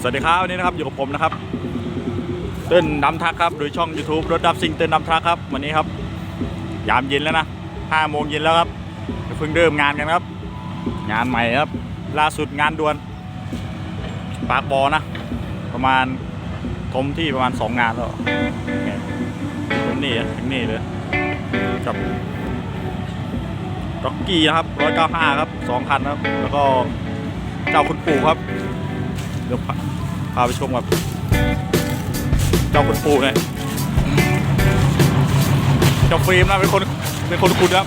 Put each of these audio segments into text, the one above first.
สวัสดีครับวันนี้นะครับอยู่กับผมนะครับเต้นดำทักครับโดยช่อง YouTube รถดับซิงเต้นดำทักครับวันนี้ครับยามเย็นแล้วนะ5โมงเย็นแล้วครับเพิ่งเริ่มงานกันครับ งานใหม่ครับ ล่าสุดงานด่วนปากบอนะ ประมาณทมที่ประมาณ2งานแล้วถึงนี่ถึงนี่เลยกับร็อกกี้นะครับ195ครับ2คันครับ แล้วก็เจ้าคุณปู่ครับ เดี๋ยวพาไปชมกับเจ้าคุณปู่เนี่ยเจ้าฟิล์มนะเป็นคนเป็นคนคุณครับ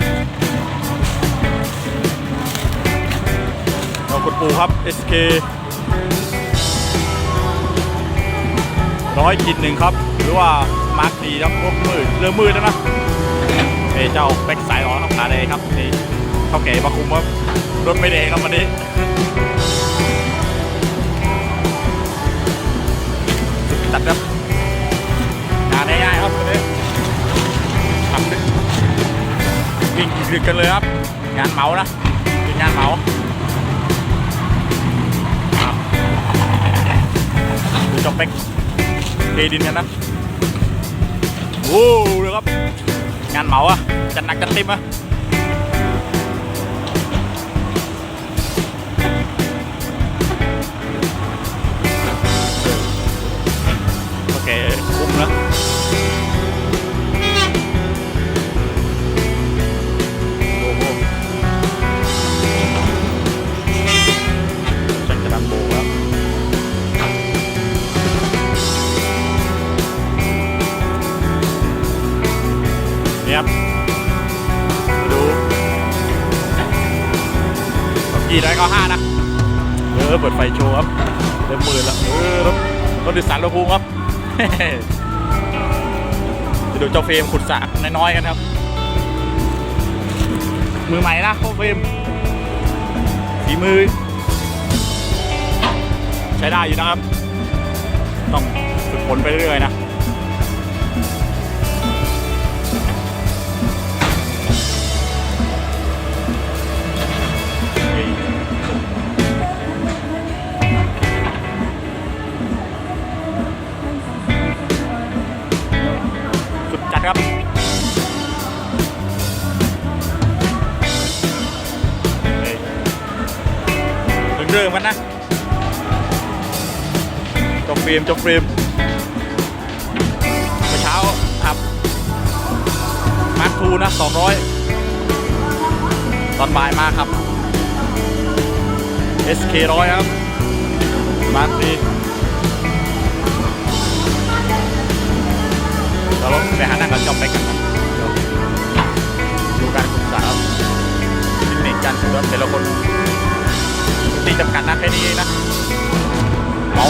เจ้าคุณปู่ครับ SK ร้อยกินหนึ่งครับ หรือว่ามาร์คดีครับพวกมืดเริ่มมืดแล้วนะเอ้เจ้าแบ็กสายร้อนครับขาแดงครับนี่เท่าแก่มาคุมครับรถไม่แดงครับวันนี้ ดึกกันเลยครับ งานเหมานะเป็นงานเหมาดูจอมเป็กเทดินกันนะโอ้เลยครับ งานเหมาอะจัดหนักจัดเต็มอะ กี่ได้ก็ห้านะ เออ เปิดไฟโชว์ครับเต็มมือแล้วเออรถรถดิสานรถภูมิครับจะดูเจ้าเฟรมขุดสระน้อยๆกันครับ มือใหม่นะเจ้าเฟรมฝีมือ ใช้ได้อยู่นะครับ ต้องฝึกฝนไปเรื่อยๆนะ ครับเฮ้ยถึงเริ่มกันนะจบฟิล์มจบฟิล์มเมื่อเช้าขับมาร์คทูนะ200ตอนบ่ายมาครับ SK ร้อยครับมาร์คดี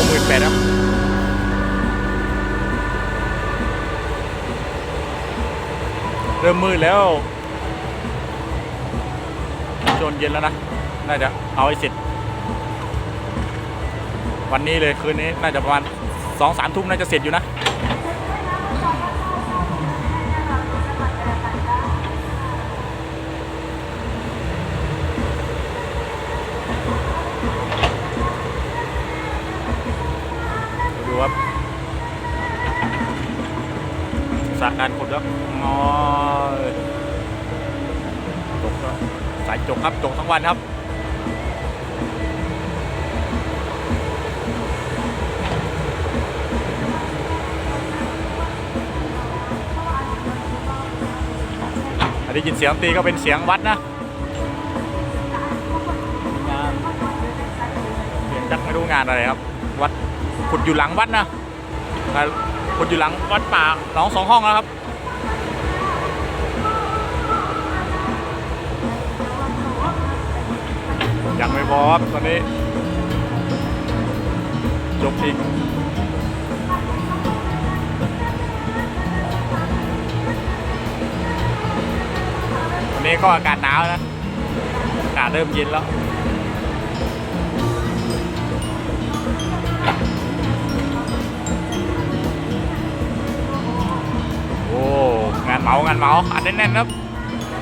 เหมาหมื่นแปดครับเริ่มมืดแล้วจนเย็นแล้วนะ น่าจะเอาให้เสร็จ วันนี้เลยคืนนี้น่าจะประมาณสองสามทุ่มน่าจะเสร็จอยู่นะ สายจกครับจกทั้งวันครับอันนี้ยินเสียงตีก็เป็นเสียงวัดนะงานเสียงจักไม่รู้งานอะไรครับ วัดขุดอยู่หลังวัดนะขุดอยู่หลังวัดป่าหนองสองห้องแล้วครับ ยังไม่พอครับตอนนี้จบอีกวันนี้ก็อากาศหนาวนะ อากาศเริ่มเย็นแล้วโอ้งานเมางานเมาอันแน่นๆครับ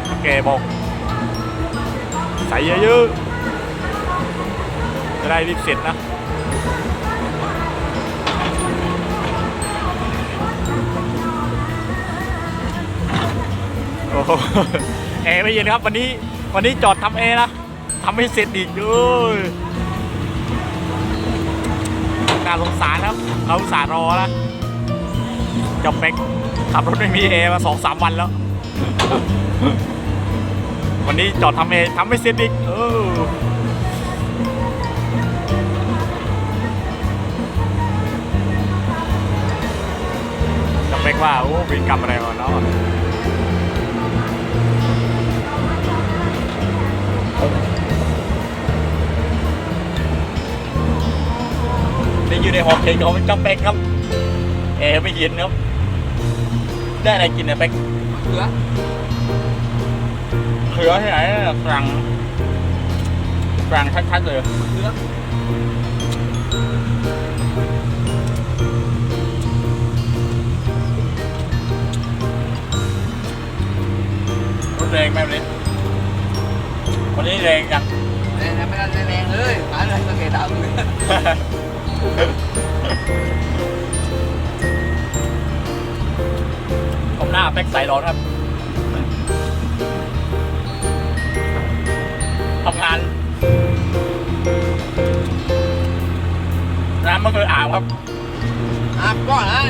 โอเคบอกใส่เยอะๆะได้รีบเสร็จนะโอ้แอร์ไม่เย็นครับวันนี้วันนี้จอดทำแอร์นะทำให้เสร็จอีกด้วยน่าสงสารครับเขาสารรอแล้วจะเป็กขับรถไม่มีแอร์มาสองสามวันแล้ว วันนี้จอดทำแอร์ทำให้เสร็จอีกเออ ว่าโอ้วินกรรมอะไรก่อนเนาะนี่อยู่ในหอเพลงของเจ้าเป็กครับแอร์ไม่เย็นครับ ได้อะไรกินเนี่ยเป็กเหลือเขือที่ไหนเนี่ยฝรั่งฝรั่งชัดๆเลยเหลือ แรงไหมวันนี้วันนี้แรงจัง แรงนะไม่ได้แรงเลยหาเลยสังเกตดาวเลยผมหน้าเป็กใส่ร้อนครับทำงานน้ำไม่เคยอาบครับอาบก่อนนะ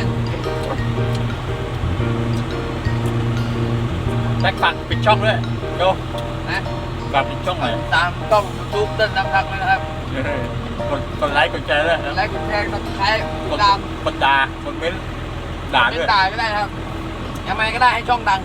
แบ็คปักปิดช่องด้วยโยนะฝากปิดช่องหน่อยตามกล้องยูทูบเต้นน้ำทักเลยนะครับกดกดไลค์กดแชร์ด้วยกดไลค์กดแชร์กดไลค์กกดดตามกดด่ากดเม้นต์ด่าไม่ด้วยตายไม่ได้นะครับยังไงก็ได้ให้ช่องดัง